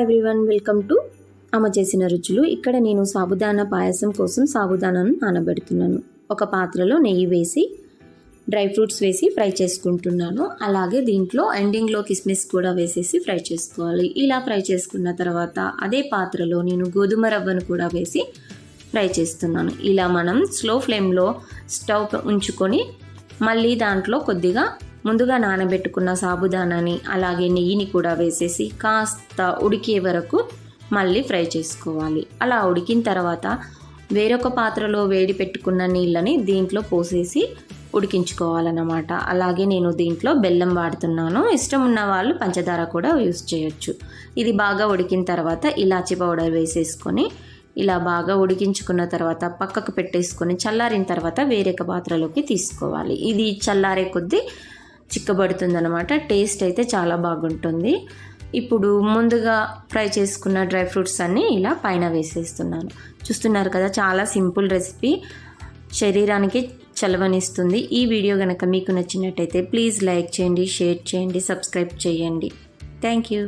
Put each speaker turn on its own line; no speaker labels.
Everyone welcome to అమ్మ చేసిన రుచులు. ఇక్కడ నేను సాబుదానా పాయసం కోసం సాబుదానాను నానబెడుతున్నాను. ఒక పాత్రలో నెయ్యి వేసి డ్రై ఫ్రూట్స్ వేసి ఫ్రై చేసుకుంటున్నాను. అలాగే దీంట్లో ఎండింగ్లో కిస్మిస్ కూడా వేసేసి ఫ్రై చేసుకోవాలి. ఇలా ఫ్రై చేసుకున్న తర్వాత అదే పాత్రలో నేను గోధుమ రవ్వను కూడా వేసి ఫ్రై చేస్తున్నాను. ఇలా మనం స్లో ఫ్లేమ్లో స్టవ్ ఉంచుకొని మళ్ళీ దాంట్లో కొద్దిగా ముందుగా నానబెట్టుకున్న సాబుదానాని అలాగే నెయ్యిని కూడా వేసేసి కాస్త ఉడికే వరకు మళ్ళీ ఫ్రై చేసుకోవాలి. అలా ఉడికిన తర్వాత వేరొక పాత్రలో వేడి పెట్టుకున్న నీళ్ళని దీంట్లో పోసేసి ఉడికించుకోవాలన్నమాట. అలాగే నేను దీంట్లో బెల్లం వాడుతున్నాను. ఇష్టం ఉన్న వాళ్ళు పంచదార కూడా యూస్ చేయొచ్చు. ఇది బాగా ఉడికిన తర్వాత ఇలాచి పౌడర్ వేసేసుకొని ఇలా బాగా ఉడికించుకున్న తర్వాత పక్కకు పెట్టేసుకొని చల్లారిన తర్వాత వేరొక పాత్రలోకి తీసుకోవాలి. ఇది చల్లారే కొద్దీ చిక్కబడుతుందనమాట టేస్ట్ అయితే చాలా బాగుంటుంది. ఇప్పుడు ముందుగా ఫ్రై చేసుకున్న డ్రై ఫ్రూట్స్ అన్నీ ఇలా పైన వేసేస్తున్నాను. చూస్తున్నారు కదా చాలా సింపుల్ రెసిపీ. శరీరానికి చలవనిస్తుంది. ఈ వీడియో కనుక మీకు నచ్చినట్టయితే ప్లీజ్ లైక్ చేయండి షేర్ చేయండి సబ్స్క్రైబ్ చేయండి. Thank you.